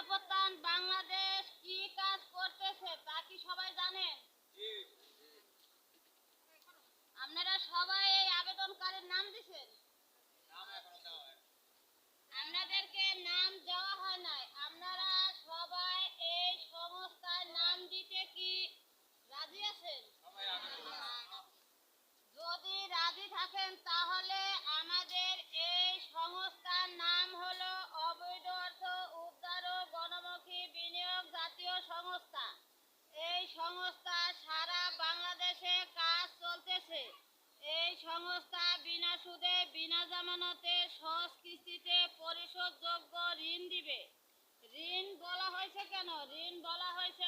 গণপ্রধান বাংলাদেশ কি কাজ করতেছে তা কি সবাই জানেন কেন? ঋণ বলা হয়েছে